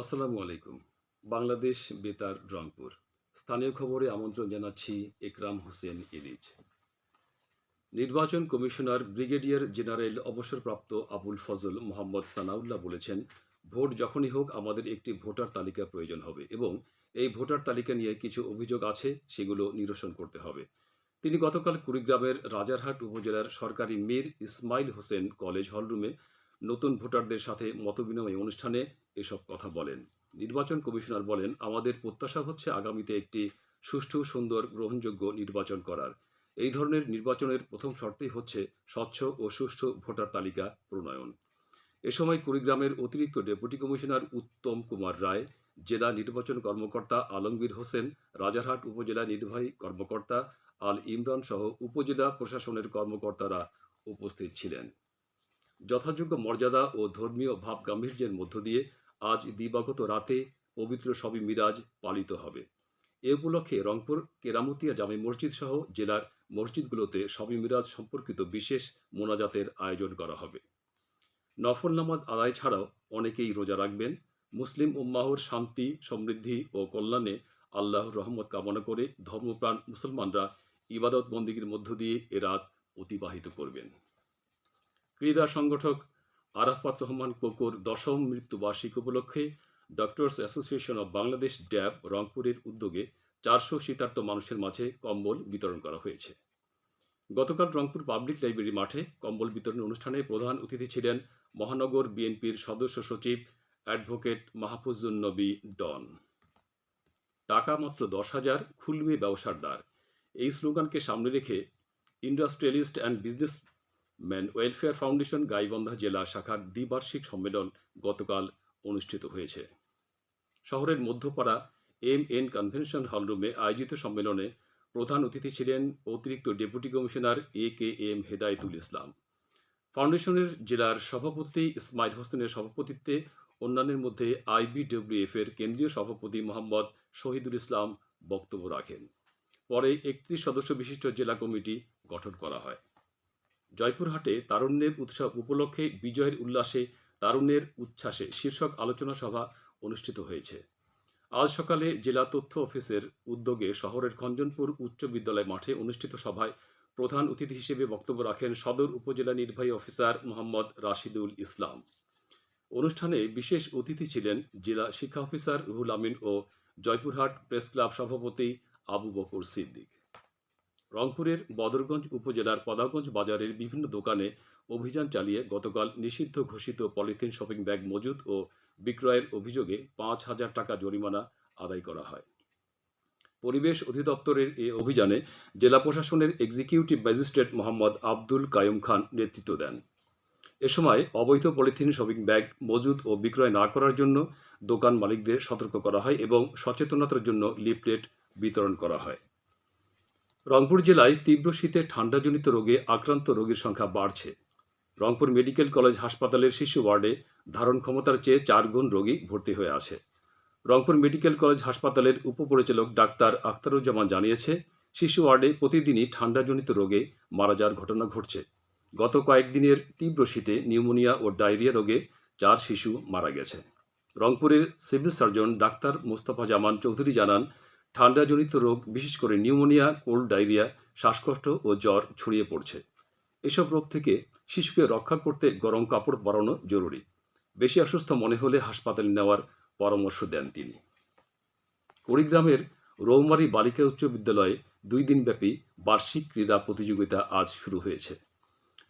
আসসালামু আলাইকুম। বাংলাদেশ বেতার, রংপুর। স্থানীয় খবরে আমন্ত্রণ জানাচ্ছি একরাম হোসেন ইলিজ নির্বাচন কমিশনার ব্রিগেডিয়ার জেনারেল অবসরপ্রাপ্ত আবুল ফজল মোহাম্মদ সানাউল্লাহ বলেছেন, ভোট যখনই হোক, আমাদের একটি ভোটার তালিকা প্রয়োজন হবে এবং এই ভোটার তালিকা নিয়ে কিছু অভিযোগ আছে, সেগুলো নিরসন করতে হবে। তিনি গতকাল কুড়িগ্রামের রাজারহাট উপজেলার সরকারি মীর ইসমাইল হোসেন কলেজ হলরুমে নতুন ভোটারদের সাথে মতবিনিময় অনুষ্ঠানে এসব কথা বলেন। নির্বাচন কমিশনার বলেন, আমাদের প্রত্যাশা হচ্ছে আগামীতে একটি সুষ্ঠু, সুন্দর, গ্রহণযোগ্য নির্বাচন করার। এই ধরনের নির্বাচনের প্রথম শর্তই হচ্ছে স্বচ্ছ ও সুষ্ঠু ভোটার তালিকা প্রণয়ন। এ সময় কুড়িগ্রামের অতিরিক্ত ডেপুটি কমিশনার উত্তম কুমার রায়, জেলা নির্বাচন কর্মকর্তা আলমগীর হোসেন, রাজারহাট উপজেলা নির্বাহী কর্মকর্তা আল ইমরান সহ উপজেলা প্রশাসনের কর্মকর্তারা উপস্থিত ছিলেন। যথাযোগ্য মর্যাদা ও ধর্মীয় ভাব গাম্ভীর্যের মধ্য দিয়ে আজ দিবাগত রাতে পবিত্র শবি মিরাজ পালিত হবে। এ উপলক্ষে রংপুর, কেরামতিয়া জামে মসজিদ সহ জেলার মসজিদগুলোতে সবই মিরাজ সম্পর্কিত বিশেষ মোনাজাতের আয়োজন করা হবে। নফল নামাজ আদায় ছাড়াও অনেকেই রোজা রাখবেন। মুসলিম উম্মাহর শান্তি, সমৃদ্ধি ও কল্যাণে আল্লাহর রহমত কামনা করে ধর্মপ্রাণ মুসলমানরা ইবাদত বন্দীগীর মধ্য দিয়ে এ রাত অতিবাহিত করবেন। ক্রীড়া সংগঠক আরাফাত রহমান কোকোর দশম মৃত্যুবার্ষিকী উপলক্ষে doctors association of Bangladesh DAB রংপুরের উদ্যোগে চারশো শীতার্থ মানুষের মাঝে কম্বল বিতরণ করা হয়েছে। গতকাল রংপুর পাবলিক লাইব্রেরি মাঠে কম্বল বিতরণ অনুষ্ঠানে প্রধান অতিথি ছিলেন মহানগর বিএনপির সদস্য সচিব অ্যাডভোকেট মাহফুজুন নবী ডন। টাকা মাত্র দশ হাজার খুলবে ব্যবসার দ্বার। এই স্লোগানকে সামনে রেখে industrialist and businessman welfare foundation, Gaibandha জেলা শাখার দ্বিবার্ষিক সম্মেলন গতকাল অনুষ্ঠিত হয়েছে। শহরের মধ্যপাড়া এম এন কনভেনশন হলরুমে আয়োজিত সম্মেলনে প্রধান অতিথি ছিলেন অতিরিক্ত deputy commissioner A K M Hedayetul Islam. ফাউন্ডেশনের জেলার সভাপতি ইসমাইল হোসেনের সভাপতিত্বে অন্যান্যের মধ্যে আইবিডব্লিউএফ এর কেন্দ্রীয় সভাপতি মোহাম্মদ শহীদুল ইসলাম বক্তব্য রাখেন। পরে একত্রিশ সদস্য বিশিষ্ট জেলা কমিটি গঠন করা হয়। জয়পুরহাটে তারুণ্যের উৎসব উপলক্ষে বিজয়ের উল্লাসে, তারুণ্যের উচ্ছ্বাসে শীর্ষক আলোচনা সভা অনুষ্ঠিত হয়েছে। আজ সকালে জেলা তথ্য অফিসের উদ্যোগে শহরের খঞ্জনপুর উচ্চ বিদ্যালয় মাঠে অনুষ্ঠিত সভায় প্রধান অতিথি হিসেবে বক্তব্য রাখেন সদর উপজেলা নির্বাহী অফিসার মোহাম্মদ রাশিদুল ইসলাম। অনুষ্ঠানে বিশেষ অতিথি ছিলেন জেলা শিক্ষা অফিসার রুহুল আমিন ও জয়পুরহাট প্রেস ক্লাব সভাপতি আবু বকর সিদ্দিক। রংপুরের বদরগঞ্জ উপজেলার পদাগঞ্জ বাজারের বিভিন্ন দোকানে অভিযান চালিয়ে গতকাল নিষিদ্ধ ঘোষিত পলিথিন শপিং ব্যাগ মজুত ও বিক্রয়ের অভিযোগে পাঁচ হাজার টাকা জরিমানা আদায় করা হয়। পরিবেশ অধিদপ্তরের এ অভিযানে জেলা প্রশাসনের এক্সিকিউটিভ ম্যাজিস্ট্রেট মোহাম্মদ আব্দুল কায়ুম খান নেতৃত্ব দেন। এ সময় অবৈধ পলিথিন শপিং ব্যাগ মজুত ও বিক্রয় না করার জন্য দোকান মালিকদের সতর্ক করা হয় এবং সচেতনতার জন্য লিফলেট বিতরণ করা হয়। রংপুর জেলায় তীব্র শীতে ঠান্ডাজনিত রোগে আক্রান্ত রোগীর সংখ্যা বাড়ছে। রংপুর মেডিকেল কলেজ হাসপাতালের শিশু ওয়ার্ডে ধারণ ক্ষমতার চেয়ে চার গুণ রোগী ভর্তি হয়ে আছে। রংপুর মেডিকেল কলেজ হাসপাতালের উপপরিচালক ডাক্তার আখতারুজ্জামান জানিয়েছে, শিশু ওয়ার্ডে প্রতিদিনই ঠান্ডাজনিত রোগে মারা যাওয়ার ঘটনা ঘটছে। গত কয়েকদিনের তীব্র শীতে নিউমোনিয়া ও ডায়রিয়া রোগে চার শিশু মারা গেছে। রংপুরের civil surgeon doctor Mostafa Zaman Chowdhury জানান ঠান্ডাজনিত রোগ, বিশেষ করে নিউমোনিয়া, কোল্ড ডায়রিয়া, শ্বাসকষ্ট ও জ্বর ছড়িয়ে পড়ছে। এসব রোগ থেকে শিশুকে রক্ষা করতে গরম কাপড় পরানো জরুরি। বেশি অসুস্থ মনে হলে হাসপাতালে নেওয়ার পরামর্শ দেন তিনি। কুড়িগ্রামের রৌমারী বালিকা উচ্চ বিদ্যালয়ে দুই দিনব্যাপী বার্ষিক ক্রীড়া প্রতিযোগিতা আজ শুরু হয়েছে।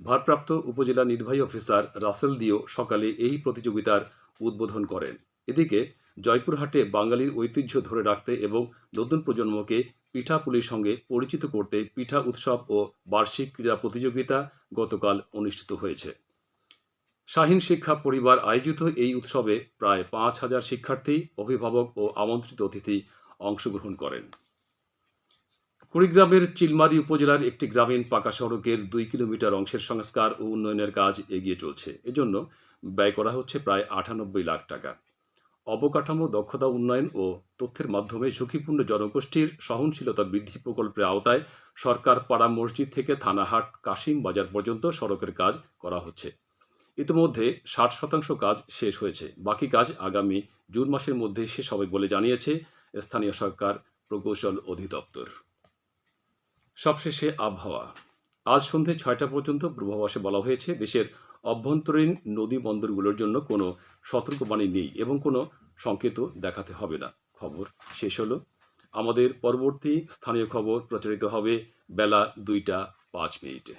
ভারপ্রাপ্ত উপজেলা নির্বাহী অফিসার রাসেল দিও সকালে এই প্রতিযোগিতার উদ্বোধন করেন। এদিকে জয়পুরহাটে বাঙালির ঐতিহ্য ধরে রাখতে এবং নতুন প্রজন্মকে পিঠাপুলির সঙ্গে পরিচিত করতে পিঠা উৎসব ও বার্ষিক ক্রীড়া প্রতিযোগিতা গতকাল অনুষ্ঠিত হয়েছে। শাহীন শিক্ষা পরিবার আয়োজিত এই উৎসবে প্রায় পাঁচ হাজার শিক্ষার্থী, অভিভাবক ও আমন্ত্রিত অতিথি অংশগ্রহণ করেন। কুড়িগ্রামের চিলমারি উপজেলার একটি গ্রামীণ পাকা সড়কের দুই কিলোমিটার অংশের সংস্কার ও উন্নয়নের কাজ এগিয়ে চলছে। এজন্য ব্যয় করা হচ্ছে প্রায় আটানব্বই লাখ টাকা। অবকাঠামো, দক্ষতা উন্নয়ন ও তথ্যের মাধ্যমে ঝুঁকিপূর্ণ জনগোষ্ঠীর সহনশীলতা বৃদ্ধি প্রকল্পের আওতায় সরকার পাড়া মসজিদ থেকে থানাহাট, কাশিম বাজার পর্যন্ত সড়কের কাজ করা হচ্ছে। ইতিমধ্যে ষাট শতাংশ কাজ শেষ হয়েছে। বাকি কাজ আগামী জুন মাসের মধ্যে শেষ হবে বলে জানিয়েছে স্থানীয় সরকার প্রকৌশল অধিদপ্তর। সবশেষে আবহাওয়া। আজ সন্ধে ছয়টা পর্যন্ত পূর্বাভাসে বলা হয়েছে, দেশের অভ্যন্তরীণ নদী বন্দরগুলোর জন্য কোনো সতর্কবাণী নেই এবং কোনো সংকেতও দেখাতে হবে না। খবর শেষ হলো। আমাদের পরবর্তী স্থানীয় খবর প্রচারিত হবে বেলা দুইটা পাঁচ মিনিটে।